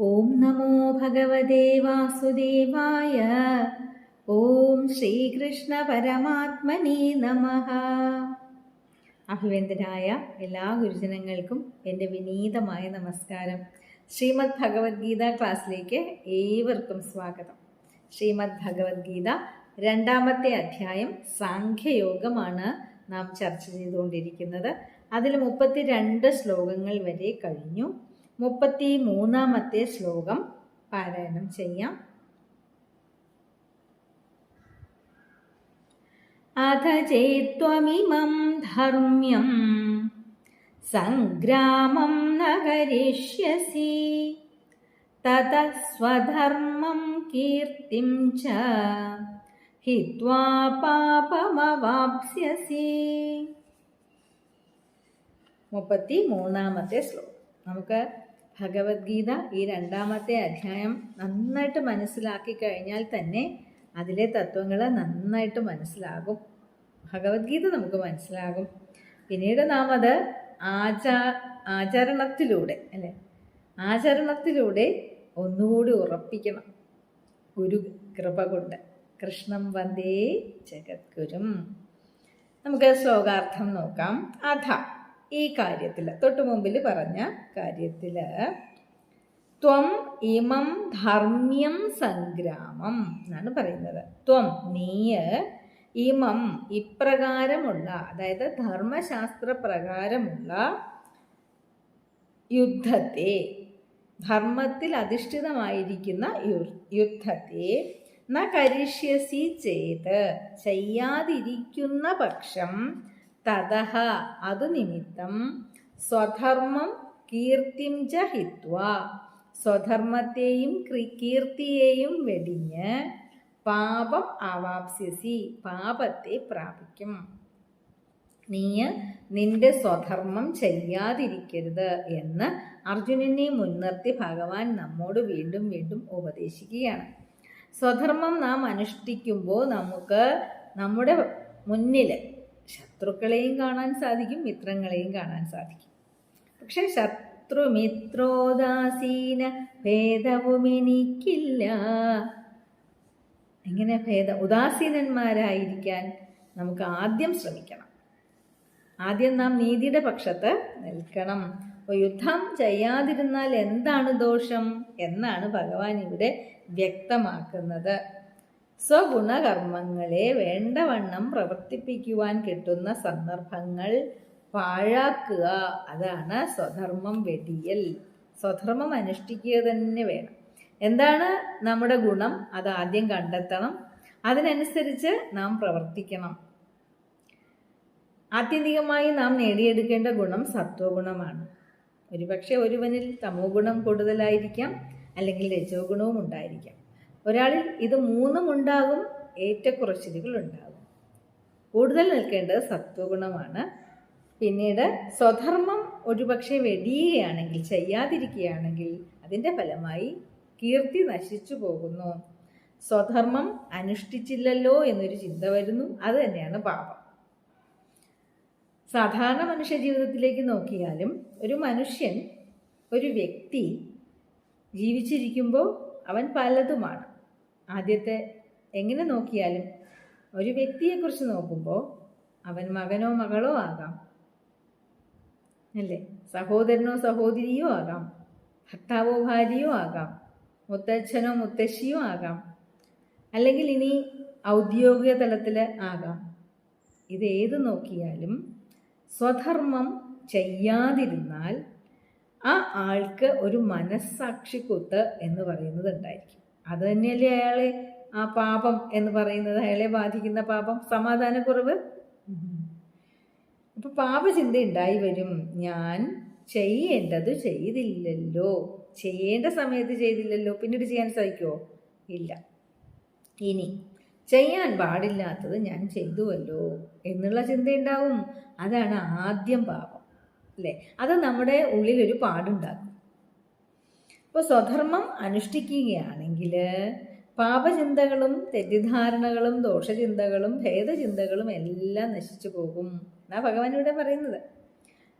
ഓം നമോ ഭഗവതേ വാസുദേവായ. ഓം ശ്രീകൃഷ്ണ പരമാത്മനേ നമ. അഭിവന്ദനായ എല്ലാ ഗുരുജനങ്ങൾക്കും എന്റെ വിനീതമായ നമസ്കാരം. ശ്രീമദ് ഭഗവത്ഗീത ക്ലാസ്സിലേക്ക് ഏവർക്കും സ്വാഗതം. ശ്രീമദ് ഭഗവത്ഗീത രണ്ടാമത്തെ അധ്യായം സാഖ്യയോഗമാണ് നാം ചർച്ച ചെയ്തുകൊണ്ടിരിക്കുന്നത്. അതിൽ മുപ്പത്തി രണ്ട് ശ്ലോകങ്ങൾ വരെ കഴിഞ്ഞു. മുപ്പത്തി മൂന്നാമത്തെ ശ്ലോകം പാരായണം ചെയ്യാം. അഥ ചേത്വമിമം ധർമ്മ്യം സംഗ്രാമം നഗരിഷ്യസി തത സ്വധർമ്മം കീർത്തിം ച ഹിത്വാ പാപമവാപ്സ്യസി. മുപ്പത്തി മൂന്നാമത്തെ ശ്ലോകം. നമുക്ക് ഭഗവത്ഗീത ഈ രണ്ടാമത്തെ അധ്യായം നന്നായിട്ട് മനസ്സിലാക്കി കഴിഞ്ഞാൽ തന്നെ അതിലെ തത്വങ്ങൾ നന്നായിട്ട് മനസ്സിലാകും. ഭഗവത്ഗീത നമുക്ക് മനസ്സിലാകും. പിന്നീട് നാം അത് ആചാ ആചരണത്തിലൂടെ അല്ലേ? ആചരണത്തിലൂടെ ഒന്നുകൂടി ഉറപ്പിക്കണം. ഗുരു കൃപ കൊണ്ട്. കൃഷ്ണം വന്ദേ ജഗദ്ഗുരും. നമുക്ക് ശ്ലോകാർത്ഥം നോക്കാം. അഥ ഈ കാര്യത്തിൽ തൊട്ടു മുമ്പിൽ പറഞ്ഞ കാര്യത്തിൽ ത്വം ഇമം ധർമ്മ്യം സംഗ്രാമം എന്നാണ് പറയുന്നത്. ത്വം നീയ് ഇമം ഇപ്രകാരമുള്ള അതായത് ധർമ്മശാസ്ത്ര പ്രകാരമുള്ള യുദ്ധത്തെ ധർമ്മത്തിൽ അധിഷ്ഠിതമായിരിക്കുന്ന യുദ്ധത്തെ ന കരിഷ്യസി ചെയ്ത് ചെയ്യാതിരിക്കുന്ന പക്ഷം തതഹ അത് നിമിത്തം സ്വധർമ്മം കീർത്തിം ച ഹിത്വ. സ്വധർമ്മത്തെയും കീർത്തിയെയും വെടിഞ്ഞ് പാപം ആവാപ്സ്യസി പാപത്തെ പ്രാപിക്കും. നീ നിന്റെ സ്വധർമ്മം ചെയ്യാതിരിക്കരുത് എന്ന് അർജുനനെ മുൻനിർത്തി ഭഗവാൻ നമ്മോട് വീണ്ടും വീണ്ടും ഉപദേശിക്കുകയാണ്. സ്വധർമ്മം നാം അനുഷ്ഠിക്കുമ്പോൾ നമുക്ക് നമ്മുടെ മുന്നിൽ ശത്രുക്കളെയും കാണാൻ സാധിക്കും മിത്രങ്ങളെയും കാണാൻ സാധിക്കും. പക്ഷെ ശത്രുമിത്രോദാസീന ഭേദവും എനിക്കില്ല എങ്ങനെ ഭേദ ഉദാസീനന്മാരായിരിക്കാൻ നമുക്ക് ആദ്യം ശ്രമിക്കണം. ആദ്യം നാം നീതിയുടെ പക്ഷത്ത് നിൽക്കണം. അപ്പോൾ യുദ്ധം ചെയ്യാതിരുന്നാൽ എന്താണ് ദോഷം? എന്നാണ് ഭഗവാൻ ഇവിടെ വ്യക്തമാക്കുന്നത്. സ്വഗുണകർമ്മങ്ങളെ വേണ്ടവണ്ണം പ്രവർത്തിപ്പിക്കുവാൻ കിട്ടുന്ന സന്ദർഭങ്ങൾ പാഴാക്കുക. അതാണ് സ്വധർമ്മം വെടിയൽ. സ്വധർമ്മം അനുഷ്ഠിക്കുക തന്നെ വേണം. എന്താണ് നമ്മുടെ ഗുണം? അത് ആദ്യം കണ്ടെത്തണം. അതിനനുസരിച്ച് നാം പ്രവർത്തിക്കണം. ആത്യന്തികമായി നാം നേടിയെടുക്കേണ്ട ഗുണം സത്വഗുണമാണ്. ഒരുപക്ഷെ ഒരുവനിൽ തമോ ഗുണം കൂടുതലായിരിക്കാം അല്ലെങ്കിൽ രജോ ഗുണവും ഉണ്ടായിരിക്കാം. ഒരാളിൽ ഇത് മൂന്നും ഉണ്ടാകും ഏറ്റക്കുറച്ചിലുകൾ ഉണ്ടാകും. കൂടുതൽ നിൽക്കേണ്ടത് സത്വഗുണമാണ്. പിന്നീട് സ്വധർമ്മം ഒരുപക്ഷെ വെടിയുകയാണെങ്കിൽ ചെയ്യാതിരിക്കുകയാണെങ്കിൽ അതിന്റെ ഫലമായി കീർത്തി നശിച്ചു പോകുന്നു. സ്വധർമ്മം അനുഷ്ഠിച്ചില്ലല്ലോ എന്നൊരു ചിന്ത വരുന്നു. അത് തന്നെയാണ് പാപം. സാധാരണ മനുഷ്യ ജീവിതത്തിലേക്ക് നോക്കിയാലും ഒരു മനുഷ്യൻ ഒരു വ്യക്തി ജീവിച്ചിരിക്കുമ്പോൾ അവൻ പലതുമാണ്. ആദ്യത്തെ എങ്ങനെ നോക്കിയാലും ഒരു വ്യക്തിയെക്കുറിച്ച് നോക്കുമ്പോൾ അവൻ മകനോ മകളോ ആകാം. അല്ലേ? സഹോദരനോ സഹോദരിയോ ആകാം. ഭർത്താവോ ഭാര്യയോ ആകാം. മുത്തച്ഛനോ മുത്തശ്ശിയോ ആകാം. അല്ലെങ്കിൽ ഇനി ഔദ്യോഗിക തലത്തിൽ ആകാം. ഇത് ഏത് നോക്കിയാലും സ്വധർമ്മം ചെയ്യാതിരുന്നാൽ ആ ആൾക്ക് ഒരു മനസ്സാക്ഷിക്കുത്ത് എന്ന് പറയുന്നത് ഉണ്ടായിരിക്കും. അത് തന്നെയല്ലേ അയാൾ ആ പാപം എന്ന് പറയുന്നത്. അയാളെ ബാധിക്കുന്ന പാപം സമാധാനക്കുറവ്. അപ്പൊ പാപചിന്ത ഉണ്ടായി വരും. ഞാൻ ചെയ്യേണ്ടത് ചെയ്തില്ലല്ലോ. ചെയ്യേണ്ട സമയത്ത് ചെയ്തില്ലല്ലോ. പിന്നീട് ചെയ്യാൻ സാധിക്കുമോ ഇല്ല. ഇനി ചെയ്യാൻ പാടില്ലാത്തത് ഞാൻ ചെയ്തുവല്ലോ എന്നുള്ള ചിന്തയുണ്ടാവും. അതാണ് ആദ്യം പാപം. അല്ലേ? അത് നമ്മുടെ ഉള്ളിലൊരു പാടുണ്ടാക്കും. ഇപ്പോൾ സ്വധർമ്മം അനുഷ്ഠിക്കുകയാണെങ്കിൽ പാപചിന്തകളും തെറ്റിദ്ധാരണകളും ദോഷചിന്തകളും ഭേദചിന്തകളും എല്ലാം നശിച്ചു പോകും എന്നാ ഭഗവാൻ ഇവിടെ പറയുന്നത്.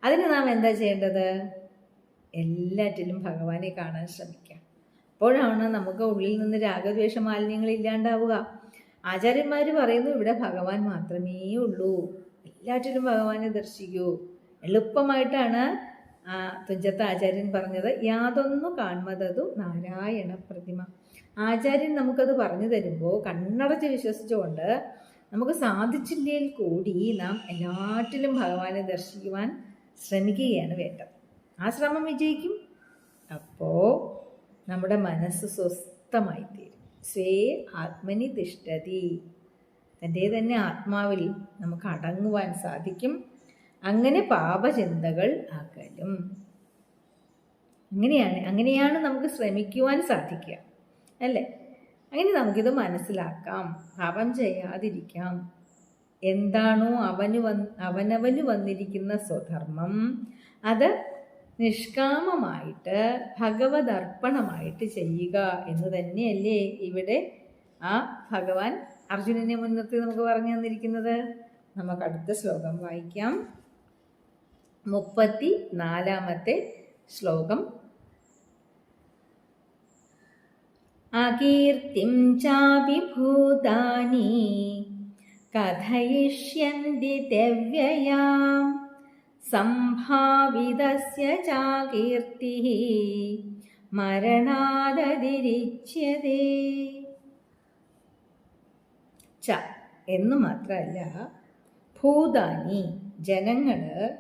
അതിന് നാം എന്താ ചെയ്യേണ്ടത്? എല്ലാറ്റിലും ഭഗവാനെ കാണാൻ ശ്രമിക്കാം. അപ്പോഴാണ് നമുക്ക് ഉള്ളിൽ നിന്ന് രാഗദ്വേഷ മാലിന്യങ്ങൾ ഇല്ലാണ്ടാവുക. ആചാര്യന്മാർ പറയുന്നു ഇവിടെ ഭഗവാൻ മാത്രമേ ഉള്ളൂ. എല്ലാറ്റിലും ഭഗവാനെ ദർശിക്കൂ. എളുപ്പമായിട്ടാണ് തുഞ്ചത്ത ആചാര്യൻ പറഞ്ഞത് യാതൊന്നു കാൺമതതു നാരായണ പ്രതിമ. ആചാര്യൻ നമുക്കത് പറഞ്ഞു തരുമ്പോൾ കണ്ണടച്ച് വിശ്വസിച്ചുകൊണ്ട് നമുക്ക് സാധിച്ചില്ലെങ്കിൽ കൂടി നാം എല്ലാറ്റിലും ഭഗവാനെ ദർശിക്കുവാൻ ശ്രമിക്കുകയാണ് വേണ്ടത്. ആ ശ്രമം വിജയിക്കും. അപ്പോൾ നമ്മുടെ മനസ്സ് സ്വസ്ഥമായി തീരും. സ്വേ ആത്മനി തിഷ്ടതി തന്റെ തന്നെ ആത്മാവിൽ നമുക്ക് അടങ്ങുവാൻ സാധിക്കും. അങ്ങനെ പാപചിന്തകൾ അകലും അങ്ങനെയാണ് അങ്ങനെയാണ് നമുക്ക് ശ്രമിക്കുവാൻ സാധിക്കുക അല്ലേ? അങ്ങനെ നമുക്കിത് മനസ്സിലാക്കാം. പാപം ചെയ്യാതിരിക്കാം. എന്താണോ അവന് വന്ന് അവനവന് വന്നിരിക്കുന്ന സ്വധർമ്മം അത് നിഷ്കാമമായിട്ട് ഭഗവതർപ്പണമായിട്ട് ചെയ്യുക എന്ന് തന്നെയല്ലേ ഇവിടെ ആ ഭഗവാൻ അർജുനനെ മുൻനിർത്തി നമുക്ക് പറഞ്ഞു തന്നിരിക്കുന്നത്. നമുക്ക് അടുത്ത ശ്ലോകം വായിക്കാം. മുപ്പത്തി നാലാമത്തെ ശ്ലോകം. അകീർത്തിം ചാപി ഭൂതാനി കഥയിഷ്യന്തി ദിവ്യയാം. സംഭാവിതസ്യ ചാകീർത്തി മരണാദതിരിച്യതേ. ച എന്ന് മാത്രമല്ല ഭൂതാനി ജനങ്ങൾ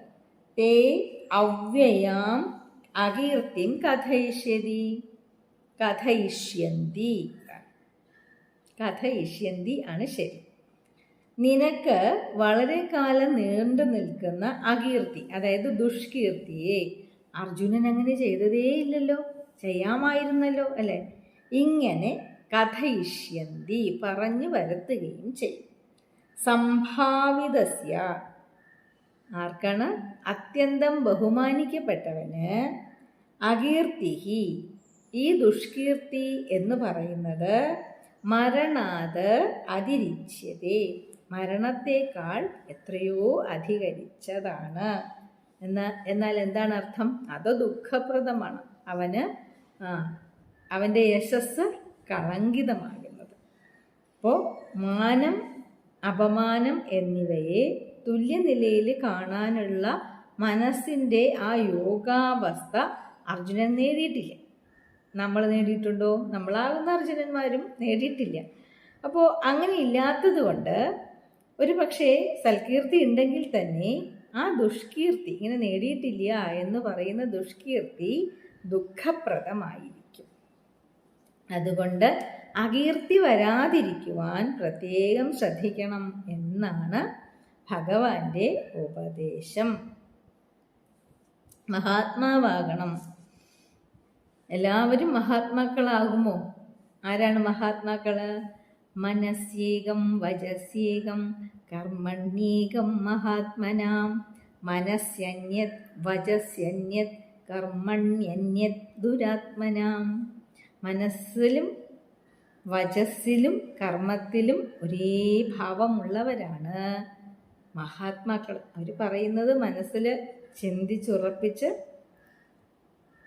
തേ അവ്യയാം അകീർത്തിം കഥയിഷ്യതി. കഥയിഷ്യന്തി. കഥയിഷ്യന്തി ആണ് ശരി. നിനക്ക് വളരെ കാലം നീണ്ടു നിൽക്കുന്ന അകീർത്തി അതായത് ദുഷ്കീർത്തിയെ അർജുനൻ അങ്ങനെ ചെയ്തതേ ഇല്ലല്ലോ ചെയ്യാമായിരുന്നല്ലോ അല്ലെ? ഇങ്ങനെ കഥയിഷ്യന്തി പറഞ്ഞു വരുത്തുകയും ചെയ്യും. സംഭാവിതസ്യ ആർക്കാണ്? അത്യന്തം ബഹുമാനിക്കപ്പെട്ടവന് അകീർത്തിഹി. ഈ ദുഷ്കീർത്തി എന്ന് പറയുന്നത് മരണാത് അതിരിച്ചതേ. മരണത്തേക്കാൾ എത്രയോ അധികരിച്ചതാണ്. എന്ന എന്നാൽ എന്താണ് അർത്ഥം? അത് ദുഃഖപ്രദമാണ്. അവന് അവന്റെ യശസ് കളങ്കിതമാകുന്നത്. അപ്പോൾ മാനം അപമാനം എന്നിവയെ തുല്യനിലയിൽ കാണാനുള്ള മനസ്സിന്റെ ആ യോഗാവസ്ഥ അർജുനൻ നേടിയിട്ടില്ല. നമ്മൾ നേടിയിട്ടുണ്ടോ? നമ്മളാകുന്ന അർജുനന്മാരും നേടിയിട്ടില്ല. അപ്പോൾ അങ്ങനെ ഇല്ലാത്തത് കൊണ്ട് ഒരു പക്ഷേ സൽകീർത്തി ഉണ്ടെങ്കിൽ തന്നെ ആ ദുഷ്കീർത്തി ഇങ്ങനെ നേടിയിട്ടില്ല എന്ന് പറയുന്ന ദുഷ്കീർത്തി ദുഃഖപ്രദമായിരിക്കും. അതുകൊണ്ട് അകീർത്തി വരാതിരിക്കുവാൻ പ്രത്യേകം ശ്രദ്ധിക്കണം എന്നാണ് ഭഗവാന്റെ ഉപദേശം. മഹാത്മാവാകണം. എല്ലാവരും മഹാത്മാക്കളാകുമോ? ആരാണ് മഹാത്മാക്കൾ? മനസ്യേകം വജസ്യേകം കർമ്മണ്യേകം മഹാത്മനാം. മനസ്യന്യത് വജസ്യന്യത് കർമ്മണ്യന്യത് ദുരാത്മനാം. മനസ്സിലും വചസ്സിലും കർമ്മത്തിലും ഒരേ ഭാവമുള്ളവരാണ്. മഹാത്മാക്കൾ. അവർ പറയുന്നത് മനസ്സിൽ ചിന്തിച്ചുറപ്പിച്ച്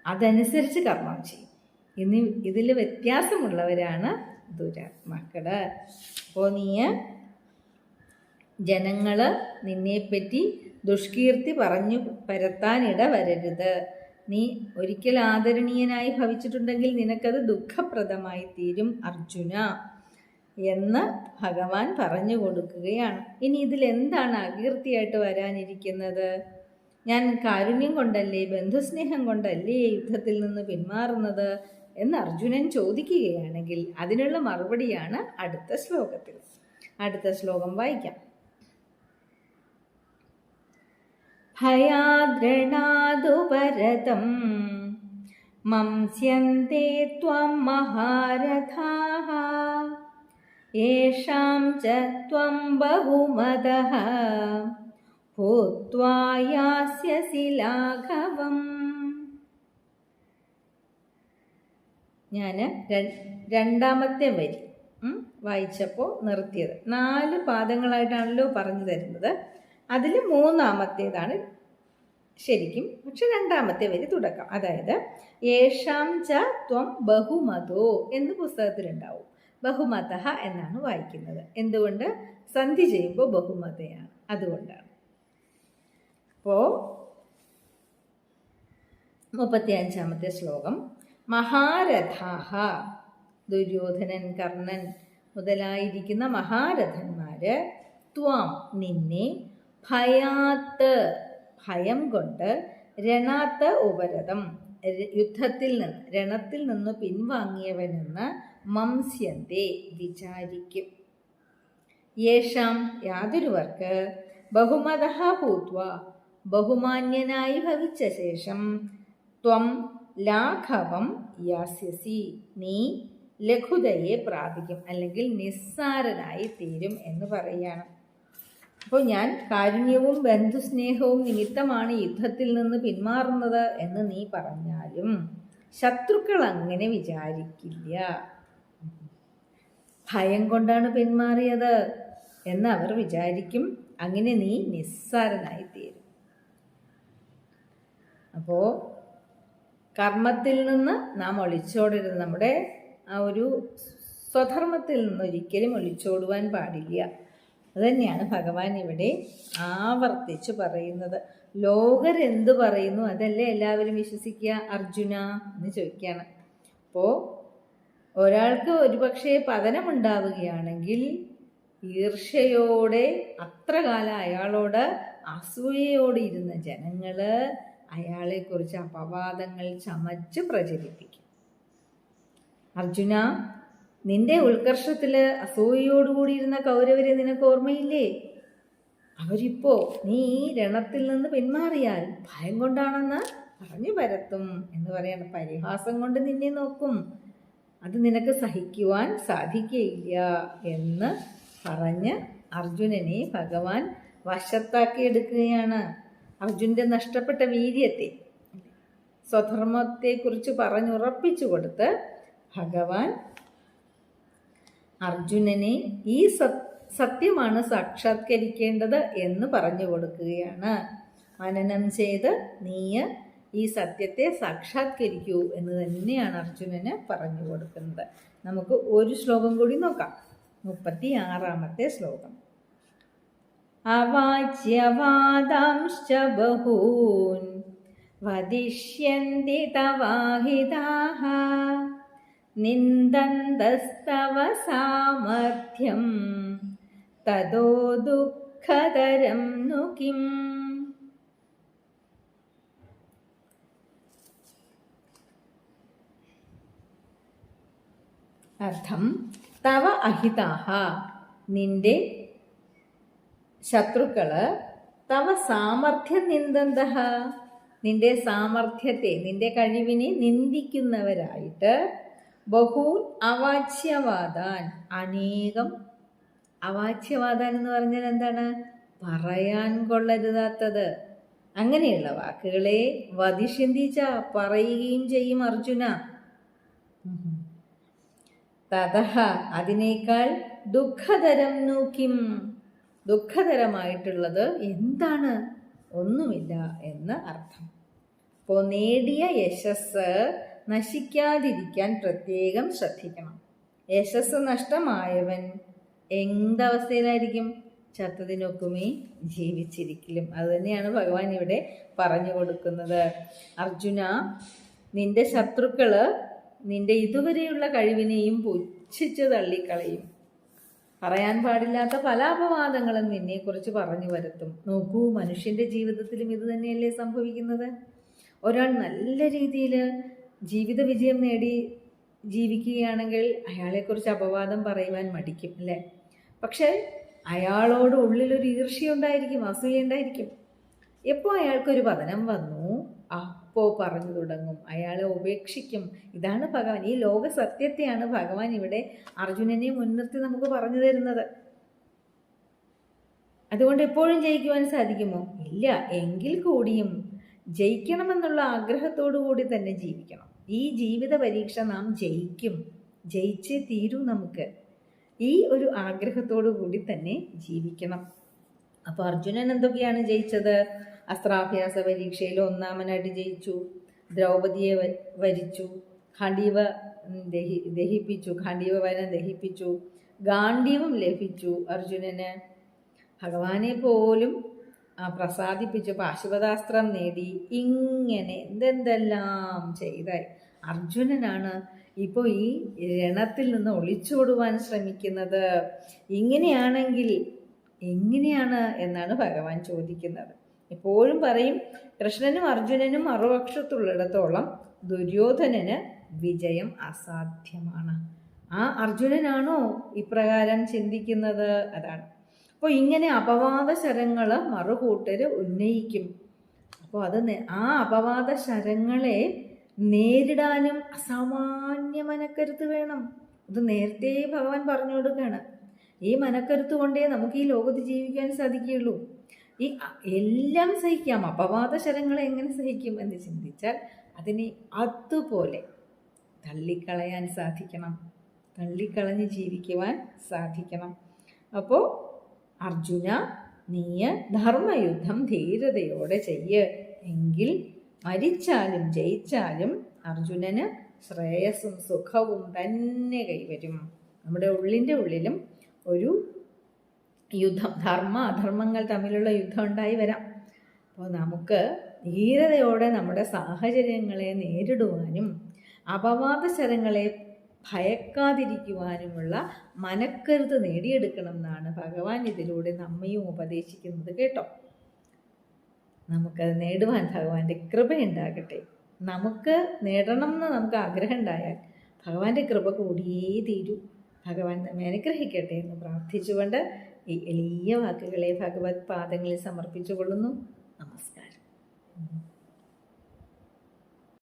അതനുസരിച്ച് കർമ്മം ചെയ്യും. ഇനി ഇതിൽ വ്യത്യാസമുള്ളവരാണ് ദുരാത്മാക്കൾ. അപ്പോൾ നീ ജനങ്ങൾ നിന്നെപ്പറ്റി ദുഷ്കീർത്തി പറഞ്ഞു പരത്താനിട വരരുത്. നീ ഒരിക്കൽ ആദരണീയനായി ഭവിച്ചിട്ടുണ്ടെങ്കിൽ നിനക്കത് ദുഃഖപ്രദമായി തീരും അർജുന. എന്ന് ഭഗവാൻ പറഞ്ഞു കൊടുക്കുകയാണ്. ഇനി ഇതിൽ എന്താണ് അകീർത്തിയായിട്ട് വരാനിരിക്കുന്നത്? ഞാൻ കാരുണ്യം കൊണ്ടല്ലേ ബന്ധുസ്നേഹം കൊണ്ടല്ലേ യുദ്ധത്തിൽ നിന്ന് പിന്മാറുന്നത്? എന്ന് അർജുനൻ ചോദിക്കുകയാണെങ്കിൽ അതിനുള്ള മറുപടിയാണ് അടുത്ത ശ്ലോകത്തിൽ. അടുത്ത ശ്ലോകം വായിക്കാം. ഭയാദ്രണാദുപരതം മംസ്യന്തേ ത്വം മഹാരഥാः യേഷാം च त्वं ബഹുമതഃ भूत्वा यास्यसि लाघवम्। ഞാൻ രണ്ടാമത്തെ വരി വായിച്ചപ്പോൾ നിർത്തിയത്. നാല് പാദങ്ങളായിട്ടാണല്ലോ പറഞ്ഞു തരുന്നത്. അതിൽ മൂന്നാമത്തേതാണ് ശരിക്കും പക്ഷെ രണ്ടാമത്തെ വരി തുടക്കം. അതായത് ഏഷാം ച ത്വം ബഹുമതോ എന്ന് പുസ്തകത്തിലുണ്ടാവും. ബഹുമത എന്നാണ് വായിക്കുന്നത്. എന്തുകൊണ്ട്? സന്ധി ചെയ്യുമ്പോൾ ബഹുമതയാണ്. അതുകൊണ്ടാണ്. അപ്പോൾ മുപ്പത്തി അഞ്ചാമത്തെ ശ്ലോകം. മഹാരഥാഹ. ദുര്യോധനൻ കർണൻ മുതലായിരിക്കുന്ന മഹാരഥന്മാര് ത്വാം നിന്നെ ഭയാത്ത് ഭയം കൊണ്ട് രണാത്ത ഉപരതം യുദ്ധത്തിൽ നിന്ന് രണത്തിൽ നിന്ന് പിൻവാങ്ങിയവനെന്ന് മംസ്യന്തെ വിചാരിക്കും. യേഷാം യാതൊരുവർക്ക് ബഹുമത ഭൂത്വ ബഹുമാന്യനായി ഭവിച്ച ശേഷം ത്വം ലാഘവം യാസ്യസി നീ ലഘുതയെ പ്രാപിക്കും അല്ലെങ്കിൽ നിസ്സാരനായി തീരും എന്ന് പറയുകയാണ്. അപ്പോൾ ഞാൻ കാരുണ്യവും ബന്ധുസ്നേഹവും നിമിത്തമാണ് യുദ്ധത്തിൽ നിന്ന് പിന്മാറുന്നത് എന്ന് നീ പറഞ്ഞാലും ശത്രുക്കൾ അങ്ങനെ വിചാരിക്കില്ല. ഭയം കൊണ്ടാണ് പിന്മാറിയത് എന്ന് അവർ വിചാരിക്കും. അങ്ങനെ നീ നിസ്സാരനായിത്തീരും. അപ്പോൾ കർമ്മത്തിൽ നിന്ന് നാം ഒളിച്ചോടരുത്. നമ്മുടെ ആ ഒരു സ്വധർമ്മത്തിൽ നിന്ന് ഒരിക്കലും ഒളിച്ചോടുവാൻ പാടില്ല. അതുതന്നെയാണ് ഭഗവാൻ ഇവിടെ ആവർത്തിച്ച് പറയുന്നത്. ലോകരെന്ത് പറയുന്നു? അതല്ലേ എല്ലാവരും വിശ്വസിക്കുക? അർജുന എന്ന് ചോദിക്കുകയാണ്. അപ്പോൾ ഒരാൾക്ക് ഒരുപക്ഷെ പതനമുണ്ടാവുകയാണെങ്കിൽ ഈർഷയോടെ അത്ര കാലം അയാളോട് അസൂയയോടെ ഇരുന്ന ജനങ്ങൾ അയാളെക്കുറിച്ച് അപവാദങ്ങൾ ചമച്ച് പ്രചരിപ്പിക്കും. അർജുന നിന്റെ ഉത്കർഷത്തിൽ അസൂയയോടുകൂടിയിരുന്ന കൗരവരെ നിനക്ക് ഓർമ്മയില്ലേ? അവരിപ്പോ നീ ഈ രണത്തിൽ നിന്ന് പിന്മാറിയാൽ ഭയം കൊണ്ടാണെന്ന് പറഞ്ഞു പരത്തും എന്ന് പറയാണ് പരിഹാസം കൊണ്ട് നിന്നെ നോക്കും. അത് നിനക്ക് സഹിക്കുവാൻ സാധിക്കുകയില്ല എന്ന് പറഞ്ഞ് അർജുനനെ ഭഗവാൻ വശത്താക്കിയെടുക്കുകയാണ് അർജുന്റെ നഷ്ടപ്പെട്ട വീര്യത്തെ സ്വധർമ്മത്തെക്കുറിച്ച് പറഞ്ഞുറപ്പിച്ചു കൊടുത്ത് ഭഗവാൻ അർജുനനെ ഈ സത് സത്യമാണ് സാക്ഷാത്കരിക്കേണ്ടത് എന്ന് പറഞ്ഞു കൊടുക്കുകയാണ്. മനനം ചെയ്ത് നീയ് ഈ സത്യത്തെ സാക്ഷാത്കരിക്കൂ എന്ന് തന്നെയാണ് അർജുനന് പറഞ്ഞു കൊടുക്കുന്നത്. നമുക്ക് ഒരു ശ്ലോകം കൂടി നോക്കാം. മുപ്പത്തി ആറാമത്തെ ശ്ലോകം. അവാച്യവാദാംശ്ച ബഹൂൻ വദിഷ്യന്തി തവാഹിതാഹ നിന്ദന്തസ്തവ സാമർഥ്യം തതോ ദുഃഖതരം നു കിം അർത്ഥം തവ അഹിതാഹ. നിന്റെ ശത്രുക്കൾ തവ സാമർഥ്യ നിന്ദന്ത നിന്റെ സാമർഥ്യത്തെ നിന്റെ കഴിവിനെ നിന്ദിക്കുന്നവരായിട്ട് ബഹൂൻ അവാച്യവാദാൻ. അനേകം അവാച്യവാദാൻ എന്ന് പറഞ്ഞാൽ എന്താണ്? പറയാൻ കൊള്ളരുതാത്തത്. അങ്ങനെയുള്ള വാക്കുകളെ വധിഷിന്തിച്ച പറയുകയും ചെയ്യും അർജുന. തതഹ അതിനേക്കാൾ ദുഃഖതരം നോക്കിം ദുഃഖതരമായിട്ടുള്ളത് എന്താണ്? ഒന്നുമില്ല എന്ന് അർത്ഥം. അപ്പോൾ നേടിയ യശസ് നശിക്കാതിരിക്കാൻ പ്രത്യേകം ശ്രദ്ധിക്കണം. യശസ് നഷ്ടമായവൻ എന്തവസ്ഥയിലായിരിക്കും? ചത്തതിനൊക്കുമേ ജീവിച്ചിരിക്കലും. അതുതന്നെയാണ് ഭഗവാൻ ഇവിടെ പറഞ്ഞു കൊടുക്കുന്നത്. അർജുന നിന്റെ ശത്രുക്കൾ നിന്റെ ഇതുവരെയുള്ള കഴിവിനെയും പുച്ഛിച്ച് തള്ളിക്കളയും. പറയാൻ പാടില്ലാത്ത പല അപവാദങ്ങളും നിന്നെക്കുറിച്ച് പറഞ്ഞു വരുത്തും. നോക്കൂ മനുഷ്യന്റെ ജീവിതത്തിലും ഇത് തന്നെയല്ലേ സംഭവിക്കുന്നത്. ഒരാൾ നല്ല രീതിയിൽ ജീവിത വിജയം നേടി ജീവിക്കുകയാണെങ്കിൽ അയാളെക്കുറിച്ച് അപവാദം പറയുവാൻ മടിക്കും അല്ലേ? പക്ഷേ അയാളോട് ഉള്ളിലൊരു ഈർഷ്യയുണ്ടായിരിക്കും അസൂയുണ്ടായിരിക്കും എപ്പോൾ അയാൾക്കൊരു പതനം വന്നു അപ്പോൾ പറഞ്ഞു തുടങ്ങും. അയാളെ ഉപേക്ഷിക്കും. ഇതാണ് ഭഗവാൻ. ഈ ലോക സത്യത്തെയാണ് ഭഗവാൻ ഇവിടെ അർജുനനെ മുൻനിർത്തി നമുക്ക് പറഞ്ഞു തരുന്നത്. അതുകൊണ്ട് എപ്പോഴും ജയിക്കുവാൻ സാധിക്കുമോ? ഇല്ല. എങ്കിൽ കൂടിയും ജയിക്കണമെന്നുള്ള ആഗ്രഹത്തോടു കൂടി തന്നെ ജീവിക്കണം. ഈ ജീവിത പരീക്ഷ നാം ജയിക്കും. ജയിച്ചേ തീരൂ നമുക്ക്. ഈ ഒരു ആഗ്രഹത്തോടു കൂടി തന്നെ ജീവിക്കണം. അപ്പോൾ അർജുനൻ എന്തൊക്കെയാണ് ജയിച്ചത്? അസ്ത്രാഭ്യാസ പരീക്ഷയിൽ ഒന്നാമനായിട്ട് ജയിച്ചു. ദ്രൗപതിയെ വരിച്ചു. ഖണ്ഡീവ ദഹി ദഹിപ്പിച്ചു. ഖണ്ഡീവ വനം ദഹിപ്പിച്ചു. ഗാന്ഡീവം ലഭിച്ചു അർജുനന്. ഭഗവാനെ പോലും പ്രസാദിപ്പിച്ച്. പാശുപതാസ്ത്രം നേടി. ഇങ്ങനെ എന്തെന്തെല്ലാം ചെയ്തായി അർജുനനാണ് ഇപ്പോൾ ഈ രണത്തിൽ നിന്ന് ഒളിച്ചോടുവാൻ ശ്രമിക്കുന്നത്. ഇങ്ങനെയാണെങ്കിൽ എങ്ങനെയാണ് എന്നാണ് ഭഗവാൻ ചോദിക്കുന്നത്. എപ്പോഴും പറയും കൃഷ്ണനും അർജുനനും മറുപക്ഷത്തുള്ളിടത്തോളം ദുര്യോധനന് വിജയം അസാധ്യമാണ്. ആ അർജുനനാണോ ഇപ്രകാരം ചിന്തിക്കുന്നത്? അതാണ്. അപ്പോൾ ഇങ്ങനെ അപവാദ ശരങ്ങൾ മറുകൂട്ടർ ഉന്നയിക്കും. അപ്പോൾ അത് ആ അപവാദ ശരങ്ങളെ നേരിടാനും അസാമാന്യ മനക്കരുത്ത് വേണം. അത് നേരത്തെ ഭഗവാൻ പറഞ്ഞു കൊടുക്കുകയാണ് ഈ മനക്കരുത്ത് കൊണ്ടേ നമുക്ക് ഈ ലോകത്ത് ജീവിക്കാൻ സാധിക്കുകയുള്ളൂ. ഈ എല്ലാം സഹിക്കാം. അപവാദ ശരങ്ങളെ എങ്ങനെ സഹിക്കും എന്ന് ചിന്തിച്ചാൽ അതിനെ അതുപോലെ തള്ളിക്കളയാൻ സാധിക്കണം. തള്ളിക്കളഞ്ഞ് ജീവിക്കുവാൻ സാധിക്കണം. അപ്പോൾ അർജുന നീയ ധർമ്മയുദ്ധം ധീരതയോടെ ചെയ്യ്. എങ്കിൽ മരിച്ചാലും ജയിച്ചാലും അർജുനന് ശ്രേയസ്സും സുഖവും തന്നെ കൈവരും. നമ്മുടെ ഉള്ളിന്റെ ഉള്ളിലും ഒരു യുദ്ധം ധർമ്മ അധർമ്മങ്ങൾ തമ്മിലുള്ള യുദ്ധം ഉണ്ടായി വരാം. അപ്പോൾ നമുക്ക് ധീരതയോടെ നമ്മുടെ സാഹചര്യങ്ങളെ നേരിടുവാനും അപവാദശരങ്ങളെ ഭയക്കാതിരിക്കുവാനുമുള്ള മനക്കരുത് നേടിയെടുക്കണം എന്നാണ് ഭഗവാൻ ഇതിലൂടെ നമ്മയും ഉപദേശിക്കുന്നത് കേട്ടോ. നമുക്കത് നേടുവാൻ ഭഗവാന്റെ കൃപയുണ്ടാകട്ടെ. നമുക്ക് നേടണം എന്ന് നമുക്ക് ആഗ്രഹം ഉണ്ടായാൽ ഭഗവാന്റെ കൃപ കൂടിയേ തീരൂ. ഭഗവാൻ നമ്മെ അനുഗ്രഹിക്കട്ടെ എന്ന് പ്രാർത്ഥിച്ചുകൊണ്ട് ഈ എളിയ വാക്കുകളെ ഭഗവത് പാദങ്ങളിൽ സമർപ്പിച്ചുകൊള്ളുന്നു. നമസ്കാരം.